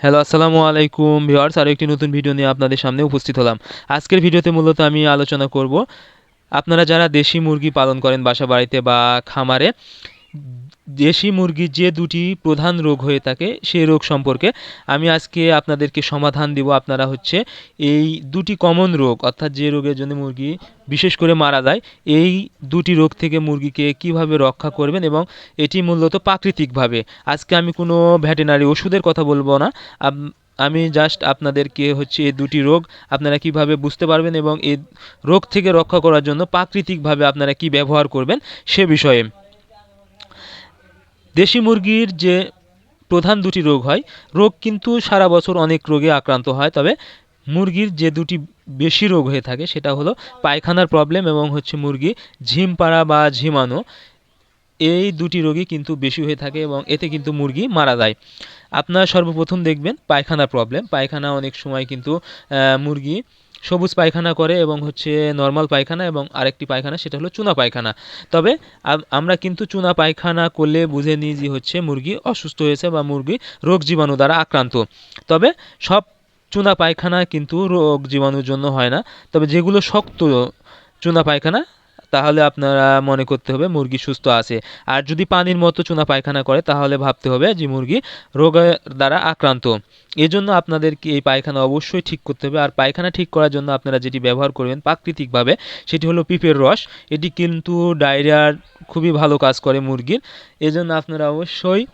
Hello আসসালামু আলাইকুম viewers আরও একটি নতুন ভিডিও নিয়ে আপনাদের সামনে উপস্থিত হলাম। আজকের ভিডিওতে মূলত আমি আলোচনা করব, আপনারা যারা দেশি মুরগি পালন করেন বাসা বাড়িতে বা খামারে দেশি মুরগির যে দুটি প্রধান রোগ হয়ে থাকে, সেই রোগ সম্পর্কে আমি আজকে আপনাদেরকে সমাধান দিব। আপনারা হচ্ছে এই দুটি কমন রোগ, অর্থাৎ যে রোগের জন্য মুরগি বিশেষ করে মারা যায়, এই দুটি রোগ থেকে মুরগিকে কীভাবে রক্ষা করবেন এবং এটি মূলত প্রাকৃতিকভাবে। আজকে আমি কোনো ভেটেনারি ওষুধের কথা বলব না। আমি জাস্ট আপনাদেরকে হচ্ছে এই দুটি রোগ আপনারা কীভাবে বুঝতে পারবেন এবং এই রোগ থেকে রক্ষা করার জন্য প্রাকৃতিকভাবে আপনারা কি ব্যবহার করবেন সে বিষয়ে। দেশি মুরগির যে প্রধান দুটি রোগ হয়, রোগ কিন্তু সারা বছর অনেক রোগে আক্রান্ত হয়, তবে মুরগির যে দুটি বেশি রোগ হয়ে থাকে সেটা হলো পায়খানার প্রবলেম এবং হচ্ছে মুরগি ঝিম পাড়া বা ঝিমানো। এই দুটি রোগই কিন্তু বেশি হয়ে থাকে এবং এতে কিন্তু মুরগি মারা যায়। আপনারা সর্বপ্রথম দেখবেন পায়খানা প্রবলেম পায়খানা অনেক সময় কিন্তু মুরগি সবুজ পায়খানা করে এবং হচ্ছে নর্মাল পায়খানা এবং আরেকটি পায়খানা, সেটা হলো চুনা পায়খানা। তবে আমরা কিন্তু চুনা পায়খানা করলে বুঝে নিই যে হচ্ছে মুরগি অসুস্থ হয়েছে বা মুরগি রোগ জীবাণু দ্বারা আক্রান্ত। তবে সব চুনা পায়খানা কিন্তু রোগ জীবাণুর জন্য হয় না। তবে যেগুলো শক্ত চুনা পায়খানা তাহলে আপনারা মনে করতে হবে মুরগি সুস্থ আছে। আর যদি পানির মতো চুনা পায়খানা করে, তাহলে ভাবতে হবে যে মুরগি রোগের দ্বারা আক্রান্ত। এজন্য আপনাদেরকে এই পায়খানা অবশ্যই ঠিক করতে হবে। আর পায়খানা ঠিক করার জন্য আপনারা যেটি ব্যবহার করবেন প্রাকৃতিকভাবে, সেটি হলো পিঁপের রস। এটি কিন্তু ডায়রিয়ার খুবই ভালো কাজ করে মুরগির। এজন্য আপনারা অবশ্যই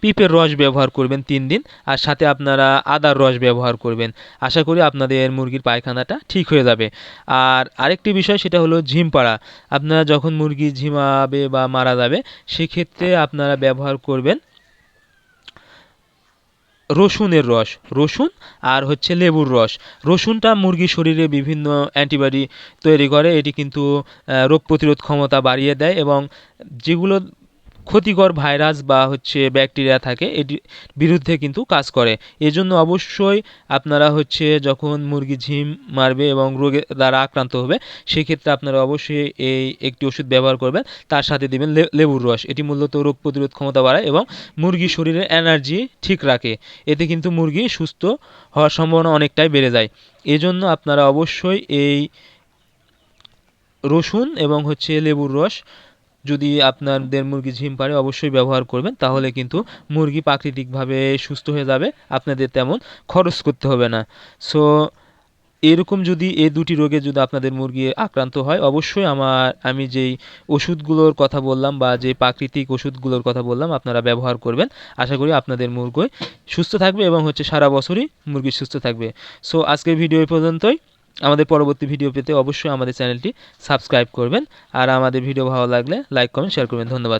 পিঁপের রস ব্যবহার করবেন তিন দিন, আর সাথে আপনারা আদার রস ব্যবহার করবেন। আশা করি আপনাদের মুরগির পায়খানাটা ঠিক হয়ে যাবে। আর আরেকটি বিষয় সেটা হলো ঝিম পাড়া। আপনারা যখন মুরগি ঝিমাবে বা মারা যাবে, সেক্ষেত্রে আপনারা ব্যবহার করবেন রসুনের রস, রসুন আর হচ্ছে লেবুর রস। রসুনটা মুরগির শরীরে বিভিন্ন অ্যান্টিবডি তৈরি করে, এটি কিন্তু রোগ প্রতিরোধ ক্ষমতা বাড়িয়ে দেয় এবং যেগুলো ক্ষতিকর ভাইরাস বা হচ্ছে ব্যাকটেরিয়া থাকে এটির বিরুদ্ধে কিন্তু কাজ করে। এজন্য অবশ্যই আপনারা হচ্ছে যখন মুরগি ঝিম মারবে এবং রোগে দ্বারা আক্রান্ত হবে, সেক্ষেত্রে আপনারা অবশ্যই এই একটি ওষুধ ব্যবহার করবেন। তার সাথে দিবেন লেবুর রস। এটি মূলত রোগ প্রতিরোধ ক্ষমতা বাড়ায় এবং মুরগির শরীরের এনার্জি ঠিক রাখে। এতে কিন্তু মুরগি সুস্থ হওয়ার সম্ভাবনা অনেকটাই বেড়ে যায়। এজন্য আপনারা অবশ্যই এই রসুন এবং হচ্ছে লেবুর রস যদি আপনাদের মুরগি ঝিম পারে, অবশ্যই ব্যবহার করবেন। তাহলে কিন্তু মুরগি প্রাকৃতিকভাবে সুস্থ হয়ে যাবে। আপনাদের তেমন খরচ করতে হবে না। সো এরকম যদি এই দুটি রোগে যদি আপনাদের মুরগি আক্রান্ত হয়, অবশ্যই আমার, আমি যেই ওষুধগুলোর কথা বললাম বা যে প্রাকৃতিক ওষুধগুলোর কথা বললাম, আপনারা ব্যবহার করবেন। আশা করি আপনাদের মুরগি সুস্থ থাকবে এবং হচ্ছে সারা বছরই মুরগি সুস্থ থাকবে। সো আজকের ভিডিও পর্যন্তই। আমাদের পরবর্তী ভিডিও পেতে অবশ্যই আমাদের চ্যানেলটি সাবস্ক্রাইব করবেন। আর আমাদের ভিডিও ভালো লাগলে লাইক কমেন্ট শেয়ার করবেন। ধন্যবাদ।